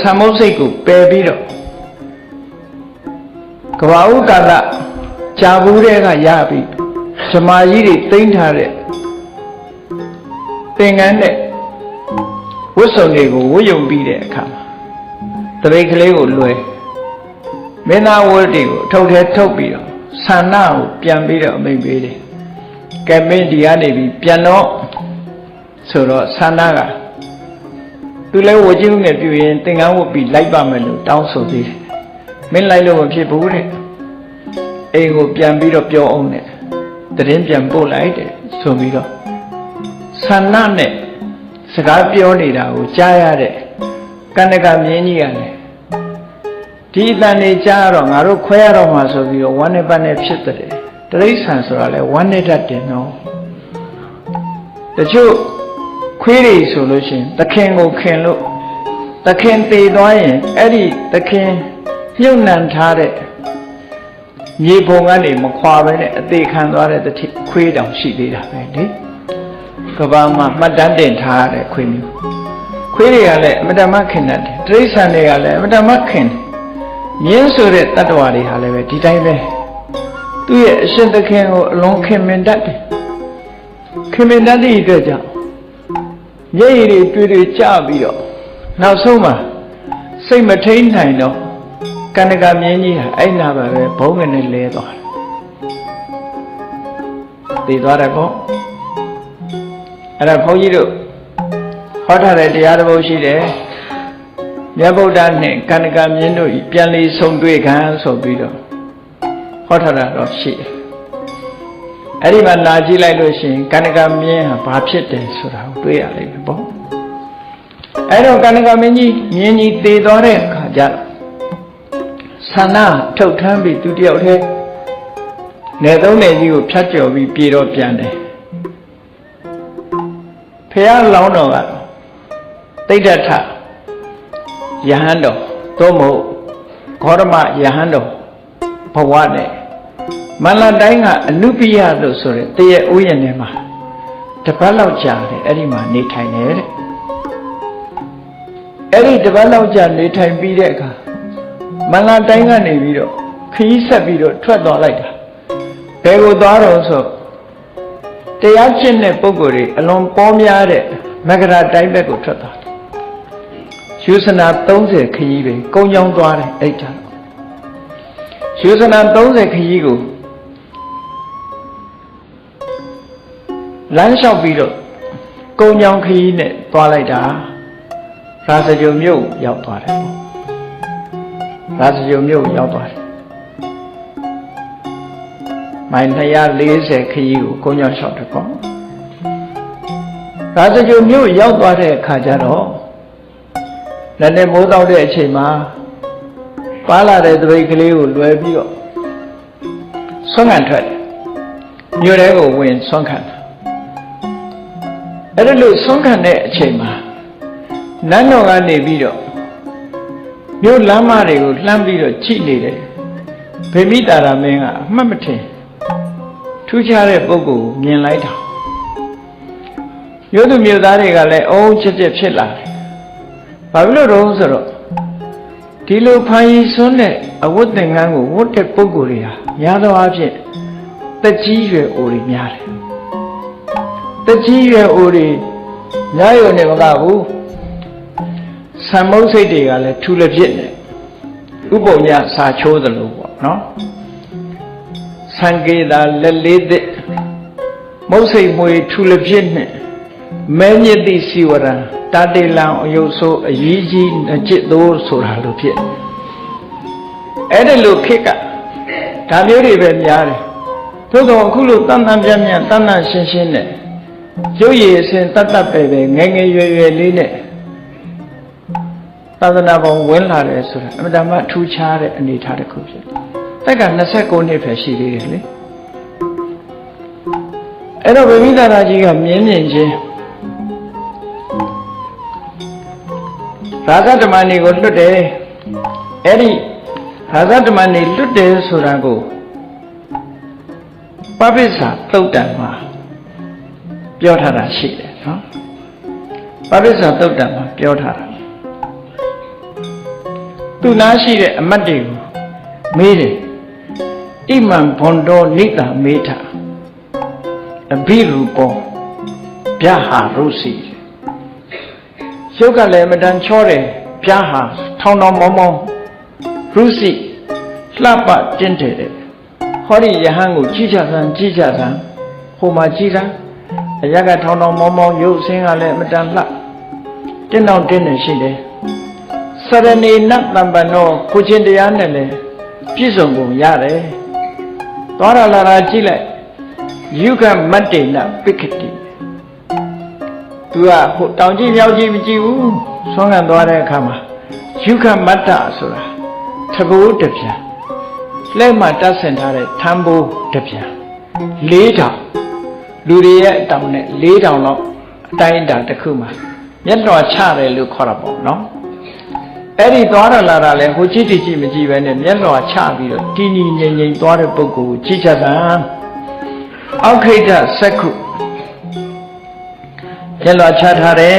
ဆံမုတ်စိတ်ကိုပယ်ပြီးတော့ကဘာဥကာလကြာဘူးတဲ့ကရပြီးဇမာကြီးတွေတိမ့်ထားတဲ့သင်္ကန်းတဲ့ဝတ်စုံတွေကိုဝတ်ယုံပြီးတဲ့အခါမှာတပိတ်ကလေးကိုလွယ်မင်းသားဝတ်တွေကိုအထုတ်ထဲထုတ်ပြီးတော့ဆန္ဒကိုပြန်ပြီးတော့အမိန်ပေးတယ်ကဲမင်းဒီကနေပြီးပြန်တော့ဆိုတော့ဆန္ဒက သူလည်းဝတ်ခြင်းနဲ့ပြုရင်သင်္ကန်းဝတ်ပြီးလိုက်ပါမယ်လို့တောင်းဆိုသေးတယ်မင်းလိုက်လို့မဖြစ်ဘူးတဲ့အိမ်ကိုပြန်ပြီးတော့ပြောအောင်တဲ့တရင်ပြန်ပို့လိုက်တဲ့ဆိုပြီးတော့ဆန္ဒနဲ့စကားပြောနေတာကိုကြားရတဲ့ကန္နကမြင်းကြီးကလည်းဒီအတန်နေကြားတော့ငါတို့ခွဲရတော့မှာဆိုပြီးတော့ဝမ်းနဲ့ပတ်နဲ့ဖြစ်တဲ့တရိษံဆိုတာလဲဝမ်းနဲ့တတ်တယ်နော်တချို့ ခွေးတွေဆိုလို့ရှိရင်သခင်ကိုခင်လို့သခင်တည်သွားရင်အဲ့ဒီသခင်မြုပ်နှံထားတဲ့မြေပုံကနေမခွာပဲနဲ့အသေးခံသွားတဲ့တတိခွေးတောင်ရှိသေးတာပဲလေကဘာမှာမှတ်တမ်းတင်ထားရတဲ့ခွေးမျိုးခွေးတွေကလည်းအမတမခင်တတ်တယ်တိရစ္ဆာန်တွေကလည်းအမတမခင်တယ်မြင်းဆိုတဲ့တတ္တဝါတွေဟာလည်းပဲဒီတိုင်းပဲသူ့ရဲ့အရှင်သခင်ကိုအလွန်ခင်မင်တတ်တယ်ခင်မင်တတ်တဲ့အတွက်ကြောင့် မျက်ရည်တွေတွေ့တွေ့ကြပြီးတော့နောက်ဆုံးမှာစိတ်မထိန်နိုင်တော့ကန္နကမြင်းကြီးဟာအဲ့နာပါပဲဘုံငနဲ့လဲသွားတယ်တည်သွားတယ်ပေါ့အဲ့ဒါဘုန်းကြီးတို့ဟောထားတဲ့တရားတစ်ပုဒ်ရှိတယ်မြတ်ဗုဒ္ဓနဲ့ကန္နကမြင်းတို့ဤပြန်လီဆုံတွေ့ခံဆိုပြီးတော့ဟောထားတာတော့ရှိတယ် အဲ့ဒီမှာနာကြည့်လိုက်လို့ရှိရင်ကန္နကမြင်းဟာဘာဖြစ်တယ်ဆိုတာကိုတွေ့ရလိမ့်မယ်ပေါ့အဲ့တော့ကန္နကမင်းကြီးမြင်းကြီးတည်သွားတဲ့အခါကျတော့ဆန္ဒထုတ်ထမ်းပြီးသူတယောက်တည်းနေသုံးနေကြီးကိုဖြတ်ကျော်ပြီးပြေတော့ပြန်တယ်ဖះလောင်းတော်ကတိဋ္ဌထယဟန်တော်သို့မဟုတ်ဂေါရမယဟန်တော်ဘဝနဲ့ မန္လတိုင်းကအနုပိယလို့ဆိုတဲ့တရေဥယျာဉ်ထဲမှာတပတ်လောက်ကြာတယ်အဲ့ဒီမှာနေထိုင်တယ်တဲ့အဲ့ဒီတပတ်လောက်ကြာနေထိုင်ပြီးတဲ့အခါမန္လတိုင်းကနေပြီးတော့ခရီးဆက်ပြီးတော့ထွက်သွားလိုက်တာဘယ်ကိုသွားတော့ဆိုတရားကျင့်တဲ့ပုဂ္ဂိုလ်တွေအလွန်ပေါများတဲ့မဂရတိုင်းဘက်ကိုထွက်သွားတယ်ယူဆနာ30ခရီးပဲကုန်းချောင်းသွားတယ်အဲ့ဒါယူဆနာ30ခရီးကို လမ်းလျှောက်ပြီးတော့ကုန်းချောင်းခရီးနဲ့သွားလိုက်တာရာဇဂုံမြို့ရောက်သွားတယ်ပေါ့ရာဇဂုံမြို့ရောက်သွားတယ်မိုင်240ခရီးကိုကုန်းချောင်းလျှောက်တယ်ပေါ့ရာဇဂုံမြို့ရောက်သွားတဲ့အခါကျတော့လက်နဲ့မိုးတောက်တဲ့အချိန်မှာပါလာတဲ့သပိတ်ကလေးကိုလွယ်ပြီးတော့ဆွမ်းခံထွက်တယ်မြို့ထဲကိုဝင်ဆွမ်းခံတယ် အဲ့ဒါလို့ဆွမ်းခံတဲ့အချိန်မှာနန်းတော်ကနေပြီးတော့မြို့လမ်းမတွေကိုလှမ်းပြီးတော့ကြည့်နေတယ်ဗေမိတာရမင်းကအမှတ်မထင်ထူးခြားတဲ့ပုဂ္ဂိုလ်ကိုမြင်လိုက်တာမြို့သူမြို့သားတွေကလည်းအုံးချက်ချက်ဖြစ်လာတယ်ဘာဖြစ်လို့တော့ဆိုတော့ဒီလိုဖန်ရီဆွန်းတဲ့အဝတ်သင်္ကန်းကိုဝတ်တဲ့ပုဂ္ဂိုလ်တွေဟာများသောအားဖြင့်တက်ကြီးရွယ်အိုတွေများတယ် တက်ကြီးရွယ်အိုတွေများရုံနဲ့မကဘူးဆံမုတ်စိတ်တွေကလည်းထူလက်ဖြစ်နေဥပုံညစာချိုးသလိုပေါ့နော်ဆံကေတာလက်လေးသစ်မုတ်စိတ်မွေထူလက်ဖြစ်နဲ့မဲညစ်တိစီဝရံတတေလံအယုတ်ဆိုးအကြီးကြီးจิตသိုးဆိုတာလို့ဖြစ်အဲ့ဒါလို့ခေတ်ကဒါမျိုးတွေပဲများတယ်သို့တော့အခုလို့တန်တန်ပြန့်ပြန့်တန်တန်ရှင်းရှင်းနဲ့ ရုပ်ရည်အစဉ်တတ်တတ်ပဲပဲငယ်ငယ်ရွယ်ရွယ်လေးနဲ့သာသနာပေါင်းဝင်လာတယ်ဆိုတာအမှန်တမ်းထူးခြားတဲ့အနေအထားတစ်ခုဖြစ်တယ်။တက်က29နှစ်ပဲရှိသေးတယ်လေ။အဲ့တော့ဗိမိသာရကြီးကမြင်းမြင်ချင်းရာဇဓမ္မနေကိုလွတ်တယ်အဲ့ဒီရာဇဓမ္မနေလွတ်တယ်ဆိုတာကိုပပိစ္ဆာသုတ်တံမှာ ပြောထားတာရှိတယ်နော်ပပိစ္ဆာသုတ်တံမှာပြောထားတာသူနာရှိတဲ့အမတ်တွေကိုမေးတယ်ဣမံဘွန်တော်နိတာမေထအဘိရူပောဗျာဟာရုစီရုပ်ကလည်းအမတန်ချောတယ်ဗျာဟာထောင်းထောင်းမောင်းမောင်းရုစီလှပတင်းတယ်တဲ့ဟောဒီယဟန်ကိုကြည့်ကြစမ်းကြည့်ကြစမ်းဟိုမှာကြည့်စမ်း အရက်ကထောင်းထောင်းမောင်းမောင်းရုပ်ဆင်းကလည်းအမတန်လှတင်းတောင်တင်းနေရှိတယ်စရဏေနတံပနောကိုချင်းတရားနဲ့လည်းပြည့်စုံကုန်ရတယ်သွားရလာတာကြည့်လိုက်ယုကမတ္တေနပိက္ခတိသူကဟိုတောင်ကြည့်မြောက်ကြည့်မကြည့်ဘူးဆွမ်းခံသွားတဲ့အခါမှာယုကမတ္တဆိုတာသဘောတပြန်လက်မှာတတ်ဆင်ထားတဲ့ထံဘိုးတပြန်၄တောင် လူတွေရဲ့အတောင်နဲ့၄တောင်လောက်အတိုင်းအတာတစ်ခုမှာမျက်တော်ချတယ်လို့ခေါ်တာပေါ့နော်အဲ့ဒီသွားရလာတာလဲဟိုကြည့်တည်ကြည့်မကြည့်ပဲနဲ့မျက်တော်ချပြီးတော့တည်တည်ငြိမ်ငြိမ်သွားတဲ့ပုဂ္ဂိုလ်ကိုကြည့်ချက်တာအောက်ခိတ္တစက္ခုမျက်တော်ချထားတယ်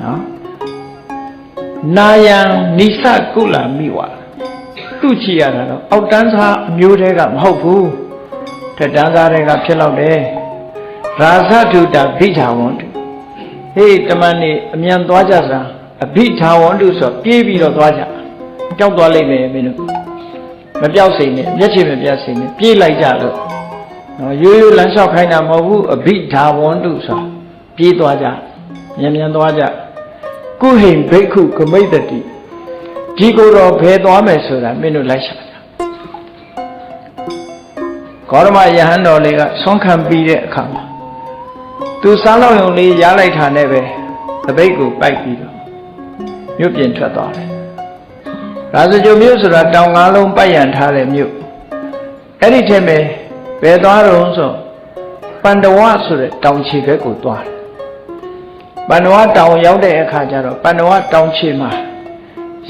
နော်နာယံနိစကုလမိဝသူ့ကြည့်ရတာတော့အောက်တန်းစားအမျိုးတွေကမဟုတ်ဘူးထက်တန်းစားတွေကဖြစ်တော့တယ် ရာဇတုတဗိဓာဝန္တုဟေးတမန်နေအမြန်သွားကြစမ်းအဘိဓာဝန္တုဆိုပြေးပြီးတော့သွားကြကြောက်သွားလိမ့်မယ်မင်းတို့မပြောက်စိန်နဲ့မျက်ခြေမပြတ်စိန်နဲ့ပြေးလိုက်ကြလို့နော်ရိုးရိုးလမ်းလျှောက်ခိုင်းတာမဟုတ်ဘူးအဘိဓာဝန္တုဆိုပြေးသွားကြမြန်မြန်သွားကြကုဟိန်ဘိက္ခုကမိတ္တိဒီကိုယ်တော်ဘယ်သွားမယ်ဆိုတာမင်းတို့လိုက်ရှာကြကောရမယဟန်တော်လေးကဆွမ်းခံပြီးတဲ့အခါမှာ သူစားလောက်ယုံလေးရလိုက်တာနဲ့ပဲတပိတ်ကိုပိုက်ပြီးတော့မြို့ပြင်ထွက်သွားတယ်ရာဇကြိုမြို့ဆိုတာတောင်ငါးလုံးပိုက်ရန်ထားတဲ့မြို့အဲ့ဒီထဲမှာဘယ်သွားတော့ဆိုပန္တဝဆိုတဲ့တောင်ခြေဘက်ကိုသွားတယ်ပန္နဝတောင်ရောက်တဲ့အခါကျတော့ပန္နဝတောင်ခြေမှာ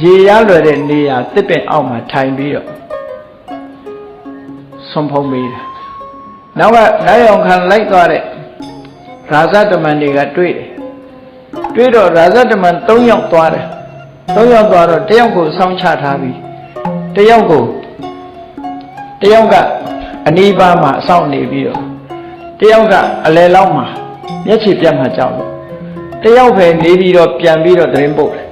ရေရလွယ်တဲ့နေရာတစ်ပင်အောက်မှာထိုင်ပြီးတော့ဆုံးဖုံးပေးတာနောက်ကနိုင်အောင်ခံလိုက်သွားတဲ့ ရာဇတမန်တွေကတွေ့တယ်တွေ့တော့ရာဇတမန်၃ယောက်သွားတယ်၃ယောက်သွားတော့တယောက်ကိုစောင်းချထားပြီးတယောက်ကိုတယောက်ကအနီးပါးမှာအဆောင်နေပြီးတော့တယောက်ကအလယ်လောက်မှာမျက်ခြေပြတ်မှကြောက်လို့တယောက်ပဲနေပြီးတော့ပြန်ပြီးတော့သတင်းပို့တယ်